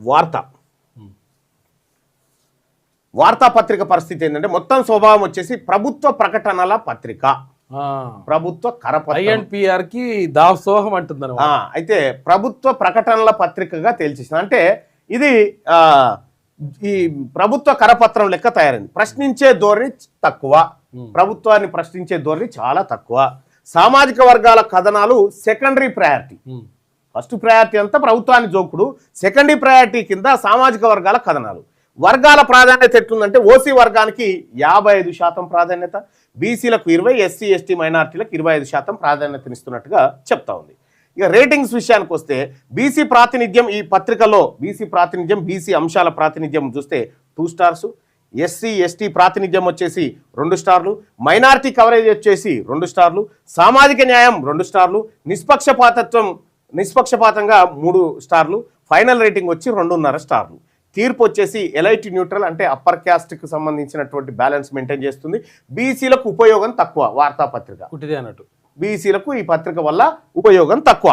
వార్త. వార్తాపత్రిక పరిస్థితి ఏంటంటే మొత్తం స్వభావం వచ్చేసి ప్రభుత్వ ప్రకటనల పత్రిక. ప్రభుత్వ కరపత్రం. కి దాసోహం అంటుంది అయితే ప్రభుత్వ ప్రకటనల పత్రికగా తేల్చేసింది అంటే ఇది ఆ, ఈ ప్రభుత్వ కరపత్రం లెక్క తయారైంది. ప్రశ్నించే ధోరణి తక్కువ. ప్రభుత్వాన్ని ప్రశ్నించే ధోరణి చాలా తక్కువ. సామాజిక వర్గాల కథనాలు సెకండరీ ప్రయారిటీ ఫస్ట్ ప్రయారిటీ అంతా ప్రభుత్వాన్ని జోకుడు సెకండరీ ప్రయారిటీ కింద సామాజిక వర్గాల కథనాలు. వర్గాల ప్రాధాన్యత ఎట్లుందంటే ఓసీ వర్గానికి యాభై ఐదు శాతం ప్రాధాన్యత బీసీలకు ఇరవై ఎస్సీ ఎస్టీ మైనార్టీలకు ఇరవై ఐదు శాతం ప్రాధాన్యతనిస్తున్నట్టుగా చెప్తా ఉంది. ఇక రేటింగ్స్ విషయానికి వస్తే బీసీ ప్రాతినిధ్యం ఈ పత్రికలో బీసీ ప్రాతినిధ్యం బీసీ అంశాల ప్రాతినిధ్యం చూస్తే టూ స్టార్స్ ఎస్సీ ఎస్టీ ప్రాతినిధ్యం వచ్చేసి రెండు స్టార్లు మైనార్టీ కవరేజ్ వచ్చేసి రెండు స్టార్లు సామాజిక న్యాయం రెండు స్టార్లు నిష్పక్షపాతత్వం నిష్పక్షపాతంగా మూడు స్టార్లు ఫైనల్ రేటింగ్ వచ్చి రెండున్నర స్టార్లు. తీర్పు వచ్చేసి ఎలైట్ న్యూట్రల్ అంటే అప్పర్ క్యాస్ట్కి సంబంధించినటువంటి బ్యాలెన్స్ మెయింటైన్ చేస్తుంది. బీసీలకు ఉపయోగం తక్కువ వార్తాపత్రిక. అన్నట్టు. బీసీలకు ఈ పత్రిక వల్ల ఉపయోగం తక్కువ.